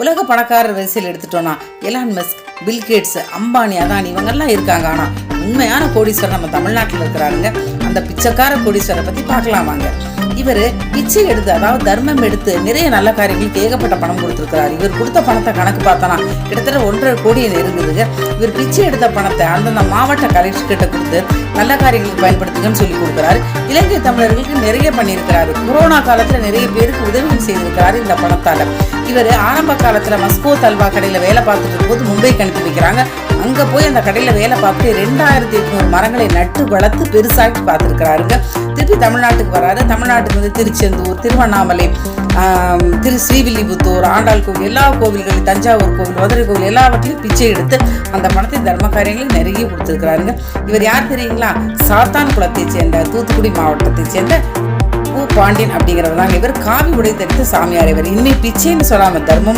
உலக பணக்காரர் வரிசையில் எடுத்துட்டோம்னா Elon Musk Bill Gates Ambani Adani இவங்கெல்லாம் இருக்காங்க. ஆனால் உண்மையான கோடீஸ்வரர் நம்ம தமிழ்நாட்டில் இருக்கிறாருங்க. அந்த பிச்சைக்கார கோடீஸ்வரரை பற்றி பார்க்கலாம் வாங்க. இவர் பிச்சை எடுத்து அதாவது தர்மம் எடுத்து நிறைய நல்ல காரியங்களுக்கு ஏகப்பட்ட பணம் கொடுத்துருக்கிறார். இவர் கொடுத்த பணத்தை கணக்கு பார்த்தோன்னா கிட்டத்தட்ட ஒன்றரை கோடி இருந்ததுங்க. இவர் பிச்சை எடுத்த பணத்தை அந்தந்த மாவட்ட கலெக்டர் கிட்ட கொடுத்து நல்ல காரியங்களுக்கு பயன்படுத்துங்கன்னு சொல்லி கொடுக்குறாரு. இலங்கை தமிழர்களுக்கு நிறைய பண்ணியிருக்கிறாரு. கொரோனா காலத்தில் நிறைய பேருக்கு உதவியும் செய்திருக்கிறாரு இந்த பணத்தால். இவர் ஆரம்ப காலத்தில் மஸ்கோ தல்வா கடையில் வேலை பார்த்துட்டு இருக்கும்போது மும்பைக்கு அனுப்பி வைக்கிறாங்க. அங்கே போய் அந்த கடையில் வேலை பார்த்து ரெண்டாயிரத்தி எட்நூறு மரங்களை நட்டு வளர்த்து பெருசாக்கி பார்த்துருக்கிறாருங்க. வந்துட்டு தமிழ்நாட்டுக்கு வராரு. தமிழ்நாட்டுக்கு வந்து திருச்செந்தூர் திருவண்ணாமலை திரு ஸ்ரீவில்லிபுத்தூர் ஆண்டாள் கோவில் எல்லா கோவில்களும் தஞ்சாவூர் கோவில் மதுரை கோவில் எல்லாவற்றையும் பிச்சை எடுத்து அந்த பணத்தை தர்ம காரியங்களுக்கு நிறைய கொடுத்துருக்கிறாருங்க. இவர் யார் தெரியுங்களா? சாத்தான் குளத்தைச் சேர்ந்த தூத்துக்குடி மாவட்டத்தைச் சேர்ந்த பூ பாண்டியன் அப்படிங்கிறவர் தான் இவர் காவி உடை தரித்து சாமியார் இவர். இனிமே பிச்சைன்னு சொல்லாமல் தர்மம்